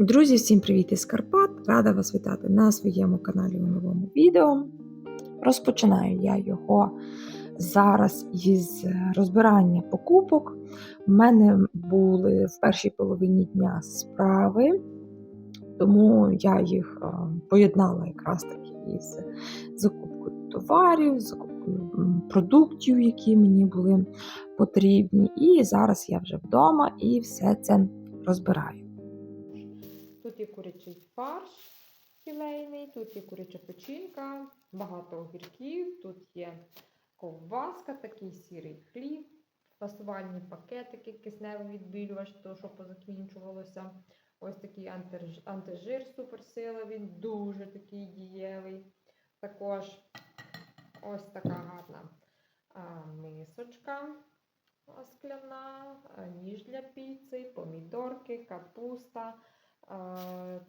Друзі, всім привіт із Карпат! Рада вас вітати на своєму каналі у новому відео. Розпочинаю я його зараз із розбирання покупок. У мене були в першій половині дня справи, тому я їх е, поєднала якраз таки із закупкою товарів, закупкою продуктів, які мені були потрібні. І зараз я вже вдома і все це розбираю. Тут є курячий фарш філейний, тут є куряча печінка, багато огірків, тут є ковбаска, такий сірий хліб, фасувальні пакетики, кисневий відбілювач, то що позакінчувалося. Ось такий антижир суперсила, він дуже такий дієвий. Також ось така гарна а, мисочка скляна, ніж для піци, помідорки, капуста.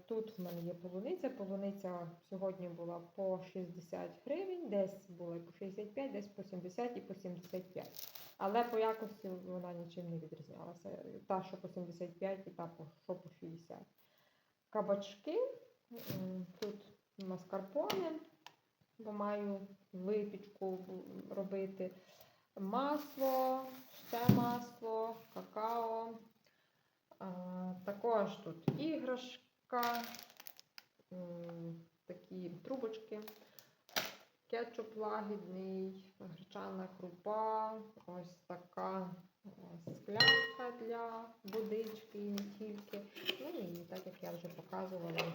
Тут в мене є полуниця. Полуниця сьогодні була по 60 гривень, десь була по 65, десь по 70 і по 75. Але по якості вона нічим не відрізнялася. Та, що по 75 і та, що по 60. Кабачки. Тут маскарпоне, бо маю випічку робити. Масло, ще масло, какао. Також тут іграшка, такі трубочки, кетчуп лагідний, гречана крупа, ось така е, склянка для водички і не тільки. Ну і так як я вже показувала,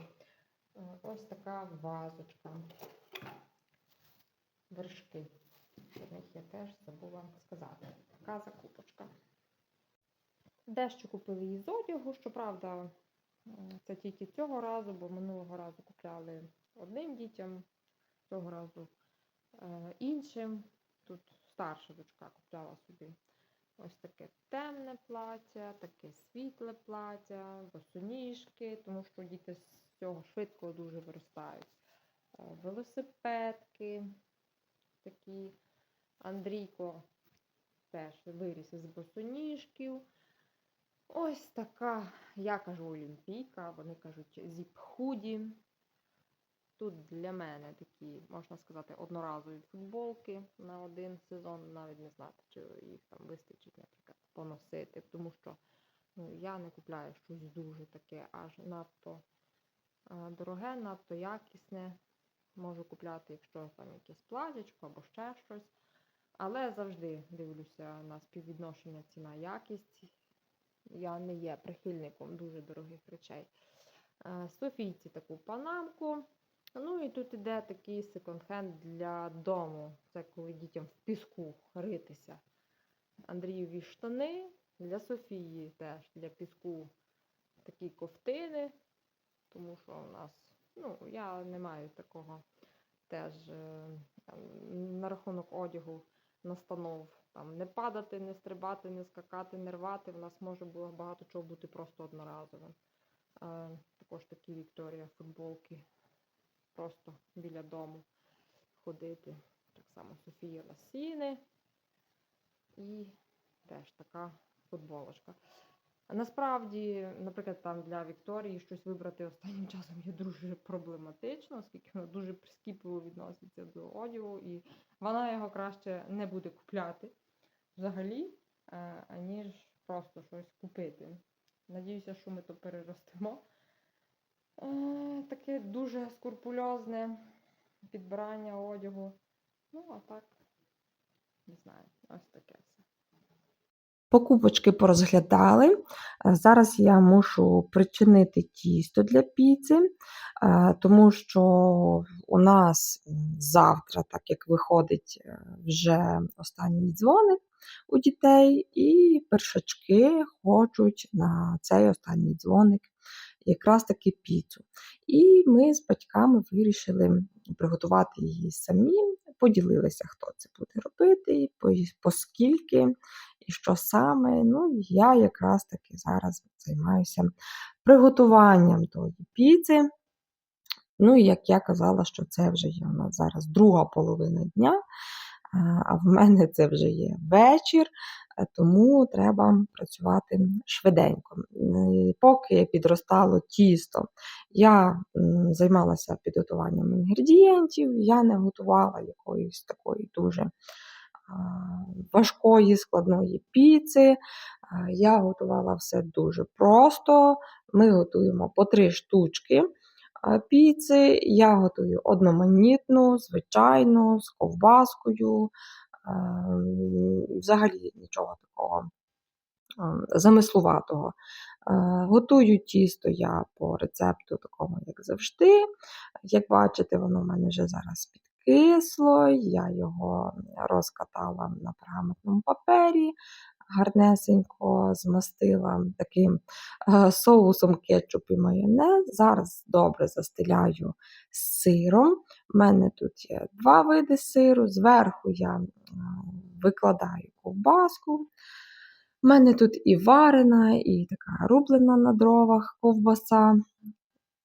е, ось така вазочка. Вершки. Про них я теж забула сказати. Така закупочка. Дещо купили із одягу, щоправда, це тільки цього разу, бо минулого разу купляли одним дітям, цього разу е, іншим. Тут старша дочка купляла собі ось таке темне плаття, таке світле плаття, босоніжки, тому що діти з цього швидко дуже виростають. Е, велосипедки такі. Андрійко теж виріс із босоніжків. Ось така, я кажу олімпійка, вони кажуть зіп-худі. Тут для мене такі, можна сказати, одноразові футболки на один сезон, навіть не знати, чи їх там вистачить, наприклад, поносити, тому що ну, я не купляю щось дуже таке, аж надто дороге, надто якісне. Можу купляти, якщо там якесь платячко або ще щось. Але завжди дивлюся на співвідношення ціна-якість. Я не є прихильником дуже дорогих речей. Е, Софійці таку панамку. Ну і тут іде такий секонд-хенд для дому. Це коли дітям в піску ритися. Андрієві штани, для Софії теж для піску такі ковтини, тому що у нас, ну, я не маю такого теж е, на рахунок одягу настанов. Там не падати, не стрибати, не скакати, не рвати. В нас може було багато чого бути просто одноразовим. А, також такі Вікторія футболки. Просто біля дому ходити. Так само Софія Ласіни. І теж така футболочка. А насправді, наприклад, там для Вікторії щось вибрати останнім часом є дуже проблематично, оскільки вона дуже прискіпливо відноситься до одягу, і вона його краще не буде купляти взагалі, е, аніж просто щось купити. Надіюся, що ми то переростемо. Е, Таке дуже скрупульозне підбирання одягу. Ну, а так, не знаю, ось таке все. Покупочки порозглядали. Е, Зараз я мушу причинити тісто для піци, е, тому що у нас завтра, так як виходить е, вже останній дзвоник у дітей, і першачки хочуть на цей останній дзвоник якраз таки піцу. І ми з батьками вирішили приготувати її самі, поділилися, хто це буде робити, по- поскільки і що саме. Ну, я якраз таки зараз займаюся приготуванням тої піци. Ну, і як я казала, що це вже є у нас зараз друга половина дня. а, в мене це вже є вечір, е, тому треба працювати швиденько. Поки підростало тісто, я займалася підготуванням інгредієнтів, я не готувала якоїсь такої дуже важкої складної піци. Я готувала все дуже просто. Ми готуємо по три штучки піци. Я готую одноманітну, звичайну, з ковбаскою. Ем, Взагалі нічого такого замислуватого. Е, Готую тісто я по рецепту такому, як завжди. Як бачите, воно в мене вже зараз підкисло, я його розкатала на пергаментному папері, гарнесенько змастила таким е, соусом кетчуп і майонез. Зараз добре застеляю сиром. У мене тут є два види сиру. Зверху я викладаю ковбаску. У мене тут і варена, і така рублена на дровах ковбаса.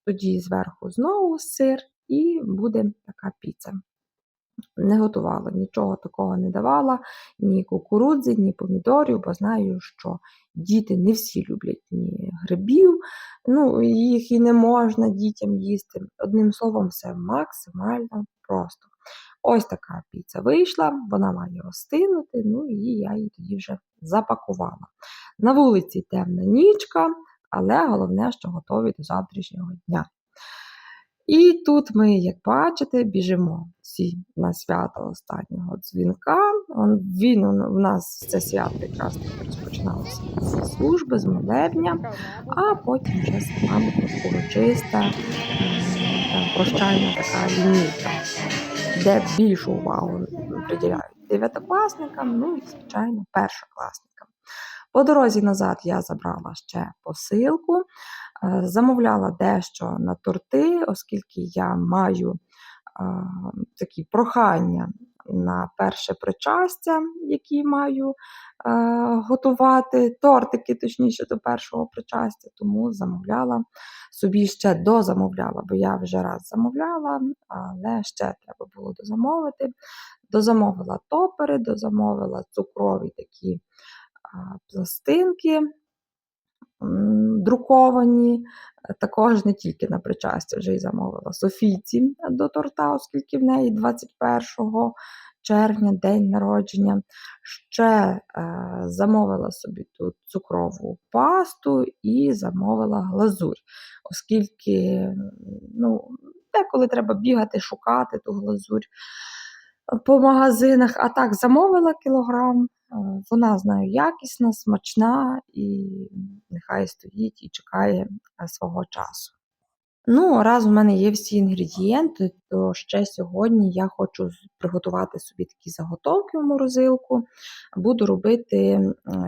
Тоді зверху знову сир, і буде така піца. Не готувала, нічого такого не давала, ні кукурудзи, ні помідорів, бо знаю, що діти не всі люблять ні грибів, ну, їх і не можна дітям їсти. Одним словом, все максимально просто. Ось така піца вийшла, вона має остинути, ну і я її тоді вже запакувала. На вулиці темна нічка, але головне, що готові до завтрашнього дня. І тут ми, як бачите, біжимо всі на свято останнього дзвінка. Він у нас це свято якраз розпочиналося з служби, з молебня, а потім вже сама урочиста м, та прощальна така лінійка, де більшу увагу приділяють дев'ятикласникам, ну і, звичайно, першокласникам. По дорозі назад я забрала ще посилку, замовляла дещо на торти, оскільки я маю е, такі прохання на перше причастя, які маю е, готувати, тортики, точніше, до першого причастя, тому замовляла собі ще дозамовляла, бо я вже раз замовляла, але ще треба було дозамовити. Дозамовила топери, дозамовила цукрові такі пластинки друковані. Також не тільки на причастя вже й замовила Софійці до торта, оскільки в неї 21 червня день народження. Ще е, замовила собі тут цукрову пасту і замовила глазурь, оскільки ну, деколи треба бігати, шукати ту глазурь по магазинах, а так замовила кілограм. е, Вона знаю якісна, смачна і нехай стоїть і чекає е, свого часу. Ну, раз у мене є всі інгредієнти, то ще сьогодні я хочу приготувати собі такі заготовки в морозилку. Буду робити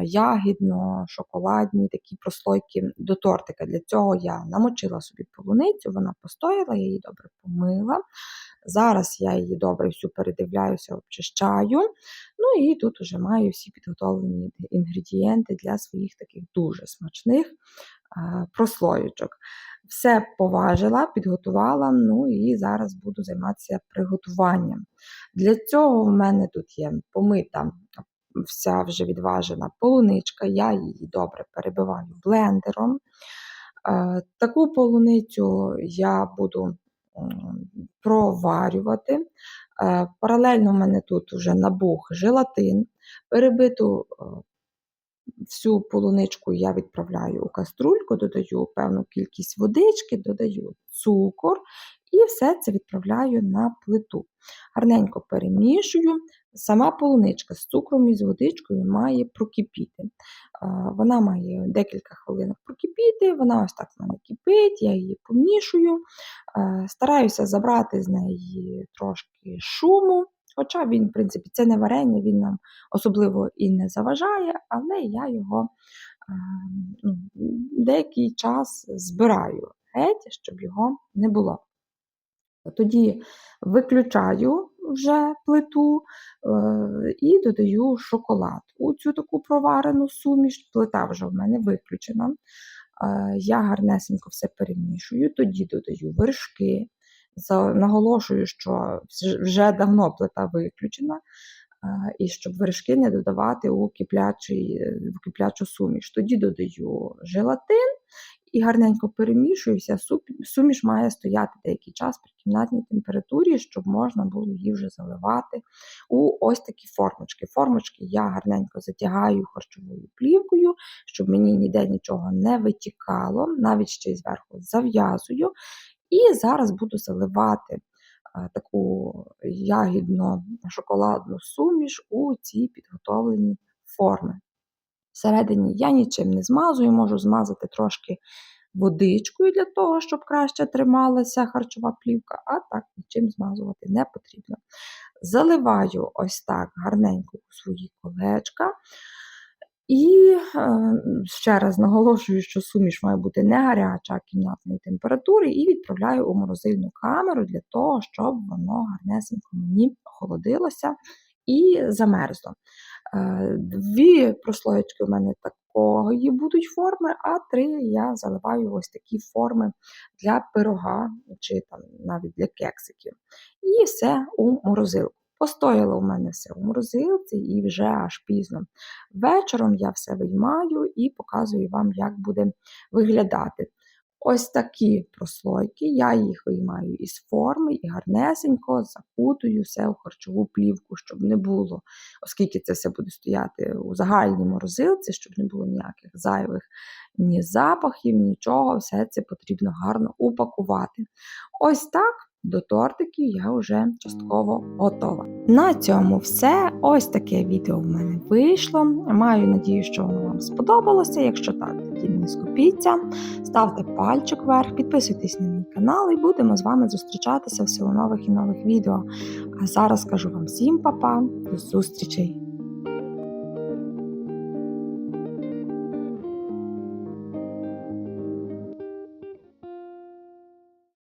ягідно-шоколадні такі прослойки до тортика. Для цього я намочила собі полуницю, вона постояла, я її добре помила. Зараз я її добре всю передивляюся, обчищаю. Ну і тут уже маю всі підготовлені інгредієнти для своїх таких дуже смачних е, прослоєчок. Все поважила, підготувала, ну і зараз буду займатися приготуванням. Для цього в мене тут є помита вся вже відважена полуничка, я її добре перебиваю блендером. Е, Таку полуницю я буду проварювати. Е, Паралельно в мене тут вже набух желатин. Перебиту е, всю полуничку я відправляю у каструльку, додаю певну кількість водички, додаю цукор і все це відправляю на плиту. Гарненько перемішую. Сама полуничка з цукром і з водичкою має прокипіти. Вона має декілька хвилин прокипіти, вона ось так в мене кипить, я її помішую, стараюся забрати з неї трошки шуму. Хоча він, в принципі, це не варення, він нам особливо і не заважає, але я його е, ну, деякий час збираю геть, щоб його не було. Тоді виключаю вже плиту е, і додаю шоколад. У цю таку проварену суміш, плита вже в мене виключена. Е, Я гарнесенько все перемішую, тоді додаю вершки. Наголошую, що вже давно плита виключена. е, і щоб вершки не додавати у, в киплячу суміш. Тоді додаю желатин і гарненько перемішую. Вся суміш має стояти деякий час при кімнатній температурі, щоб можна було її вже заливати у ось такі формочки. Формочки я гарненько затягаю харчовою плівкою, щоб мені ніде нічого не витікало, навіть ще й зверху зав'язую. І зараз буду заливати таку ягідно-шоколадну суміш у ці підготовлені форми. Всередині я нічим не змазую, можу змазати трошки водичкою для того, щоб краще трималася харчова плівка, а так нічим змазувати не потрібно. Заливаю ось так гарненько у свої колечка. І е, ще раз наголошую, що суміш має бути не гаряча, а кімнатної температури, і відправляю у морозильну камеру для того, щоб воно гарнесенько мені охолодилося і замерзло. Е, Дві прослоєчки у мене такої будуть форми, а три я заливаю ось такі форми для пирога чи там навіть для кексиків. І все у морозилку. Постояло у мене все у морозилці і вже аж пізно. Вечором я все виймаю і показую вам, як буде виглядати. Ось такі прослойки, я їх виймаю із форми і гарнесенько закутую все у харчову плівку, щоб не було, оскільки це все буде стояти у загальній морозилці, щоб не було ніяких зайвих ні запахів, нічого, все це потрібно гарно упакувати. Ось так. До тортиків я вже частково готова. На цьому все. Ось таке відео в мене вийшло. Маю надію, що воно вам сподобалося. Якщо так, тоді не скупіться. Ставте пальчик вверх, підписуйтесь на мій канал і будемо з вами зустрічатися в силу нових і нових відео. А зараз кажу вам всім па-па, до зустрічей!